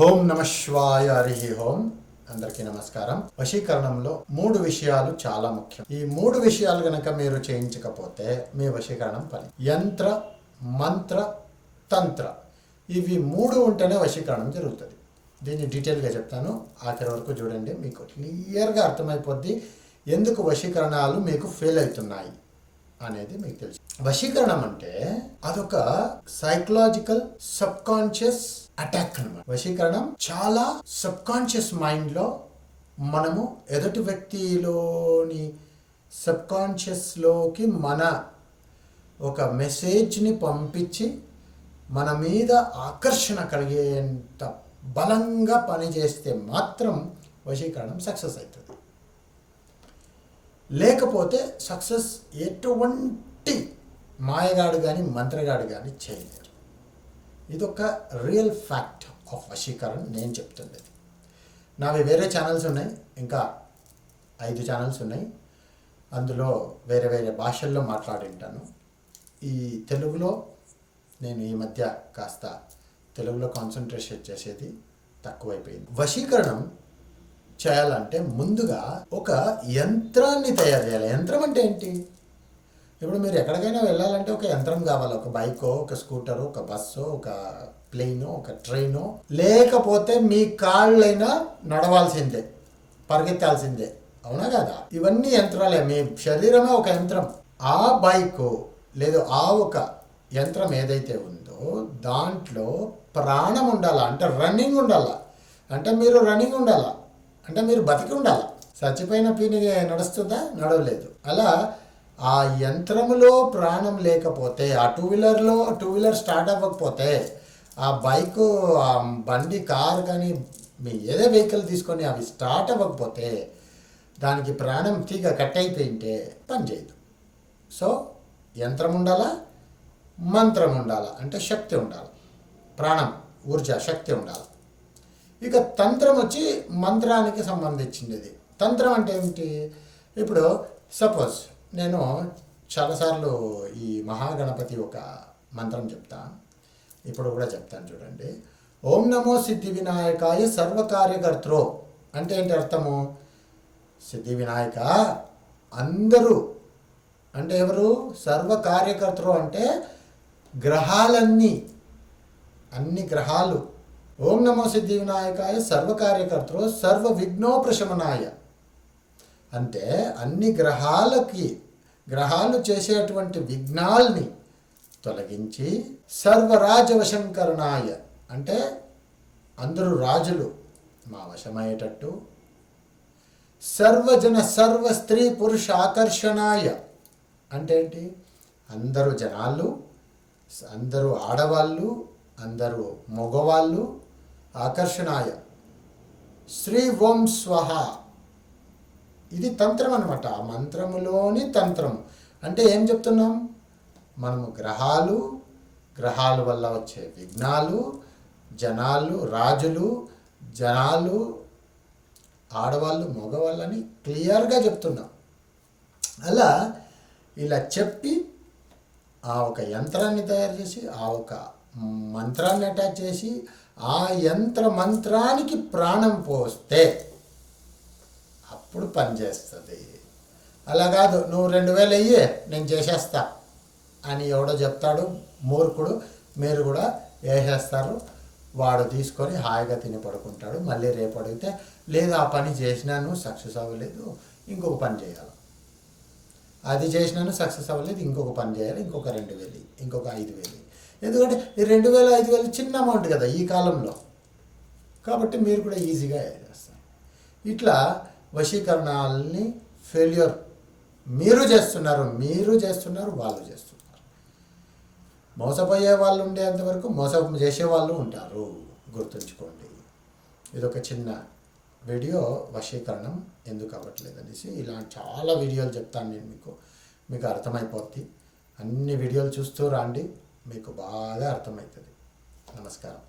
Home నమ శివాయ Hari home అందరికీ నమస్కారం. వశీకరణంలో మూడు విషయాలు చాలా ముఖ్యం. ఈ మూడు విషయాలు గనక మీరు చేయించకపోతే మీ వశీకరణం పని యంత్ర మంత్ర తంత్ర. ఇవి మూడు ఉంటేనే వశీకరణం జరుగుతుంది. దీన్ని డీటెయిల్గా చెప్తాను. ఆఖరి వరకు చూడండి మీకు క్లియర్గా అర్థమైపోద్ది ఎందుకు వశీకరణాలు మీకు ఫెయిల్ అవుతున్నాయి అనేది మీకు తెలుసు. వశీకరణం అంటే అదొక సైకలాజికల్ సబ్కాన్షియస్ అటాక్ అనమాట వశీకరణం చాలా సబ్ కాన్షియస్ మైండ్లో మనము ఎదుటి వ్యక్తిలోని సబ్ కాన్షియస్లోకి మన ఒక మెసేజ్ని పంపించి మన మీద ఆకర్షణ కలిగేంత బలంగా పనిచేస్తే మాత్రం వశీకరణం సక్సెస్ అవుతుంది. లేకపోతే సక్సెస్ ఎటువంటి మాయగాడు కానీ మంత్రగాడు కానీ చేయలేరు. ఇదొక రియల్ ఫ్యాక్ట్ ఆఫ్ వశీకరణ నేను చెప్తుండేది నావి వేరే ఛానల్స్ ఉన్నాయి ఇంకా ఐదు ఛానల్స్ ఉన్నాయి. అందులో వేరే వేరే భాషల్లో మాట్లాడింటాను. ఈ తెలుగులో నేను ఈ మధ్య కాస్త తెలుగులో కాన్సన్ట్రేషన్ చేసేది తక్కువైపోయింది. వశీకరణం చేయాలంటే ముందుగా ఒక యంత్రాన్ని తయారు చేయాలి. యంత్రం అంటే ఏంటి? ఇప్పుడు మీరు ఎక్కడికైనా వెళ్ళాలంటే ఒక యంత్రం కావాలి. ఒక బైకో ఒక స్కూటరో ఒక బస్సో ఒక ప్లేనో ఒక ట్రైనో. లేకపోతే మీ కాళ్ళైనా నడవాల్సిందే పరిగెత్తాల్సిందే. అవునా కదా? ఇవన్నీ యంత్రాలే. మీ శరీరమే ఒక యంత్రం. ఆ బైక్ లేదు ఆ ఒక యంత్రం ఏదైతే ఉందో దాంట్లో ప్రాణం ఉండాలా? అంటే రన్నింగ్ ఉండాలా? అంటే మీరు రన్నింగ్ ఉండాలా? అంటే మీరు బతికి ఉండాలి? చచ్చిపోయిన పీని నడుస్తుందా? నడవలేదు. అలా ఆ యంత్రములో ప్రాణం లేకపోతే ఆ టూ వీలర్లో టూ వీలర్ స్టార్ట్ అవ్వకపోతే ఆ బైక్ ఆ బండి కార్ కానీ మీ ఏదే వెహికల్ తీసుకొని అవి స్టార్ట్ అవ్వకపోతే దానికి ప్రాణం తీగ కట్ అయిపోయింటే పని చేయదు. సో యంత్రం ఉండాలా? మంత్రం ఉండాలా? అంటే శక్తి ఉండాలి. ప్రాణం ఊర్జ శక్తి ఉండాలి. ఇక తంత్రం వచ్చి మంత్రానికి సంబంధించినది. తంత్రం అంటే ఏమిటి? ఇప్పుడు సపోజ్ నేను చాలాసార్లు ఈ మహాగణపతి ఒక మంత్రం చెప్తా. ఇప్పుడు కూడా చెప్తాను చూడండి. ఓం నమో సిద్ధి వినాయకాయ సర్వకార్యకర్త్రో అంటే ఏంటి అర్థము? సిద్ధి వినాయక అందరూ అంటే ఎవరు? సర్వ కార్యకర్తలు అంటే గ్రహాలన్నీ అన్ని గ్రహాలు. ఓం నమో సిద్ధి వినాయకాయ సర్వకార్యకర్తలు సర్వ విఘ్నోప్రశమనాయ అంటే అన్ని గ్రహాలకి గ్రహాలు చేసేటువంటి విఘ్నాల్ని తొలగించి సర్వరాజవశంకరణాయ అంటే అందరూ రాజులు మా వశమయ్యేటట్టు సర్వజన సర్వ స్త్రీ పురుష ఆకర్షణాయ అంటే ఏంటి? అందరూ జనాలు అందరూ ఆడవాళ్ళు అందరూ మగవాళ్ళు ఆకర్షణాయ. శ్రీ ఓం స్వహ. ఇది తంత్రం అనమాట ఆ మంత్రములోని తంత్రం. అంటే ఏం చెప్తున్నాం? మనము గ్రహాలు గ్రహాల వల్ల వచ్చే విఘ్నాలు జనాలు రాజులు జనాలు ఆడవాళ్ళు మగవాళ్ళని క్లియర్గా చెప్తున్నాం. అలా ఇలా చెప్పి ఆ ఒక యంత్రాన్ని తయారు చేసి ఆ ఒక మంత్రాన్ని అటాచ్ చేసి ఆ యంత్ర మంత్రానికి ప్రాణం పోస్తే అప్పుడు పనిచేస్తుంది అలా కాదు నువ్వు రెండు వేలు అయ్యి నేను చేసేస్తా అని ఎవడో చెప్తాడు మూర్ఖుడు మీరు కూడా వేసేస్తారు. వాడు తీసుకొని హాయిగా తిని పడుకుంటాడు. మళ్ళీ రేపు అడిగితే లేదు ఆ పని చేసినాను సక్సెస్ అవ్వలేదు ఇంకొక పని చేయాలి. అది చేసినాను సక్సెస్ అవ్వలేదు ఇంకొక పని చేయాలి ఇంకొక రెండు వేలు ఇంకొక ఐదు వేలు ఎందుకంటే ఈ రెండు వేలు ఐదు వేలు చిన్న అమౌంట్ కదా ఈ కాలంలో. కాబట్టి మీరు కూడా ఈజీగా చేస్తారు. ఇట్లా వశీకరణాలని ఫెయిల్యూర్ మీరు చేస్తున్నారు మీరు చేస్తున్నారు వాళ్ళు చేస్తున్నారు. మోసపోయే వాళ్ళు ఉండేంత వరకు మోసం చేసేవాళ్ళు ఉంటారు. గుర్తుంచుకోండి. ఇదొక చిన్న వీడియో వశీకరణం ఎందుకు అవ్వట్లేదు అనేసి ఇలా చాలా వీడియోలు చెప్తాను నేను మీకు. మీకు అర్థమైపోద్ది. అన్ని వీడియోలు చూస్తూ రండి మీకు బాగా అర్థమవుతుంది నమస్కారం.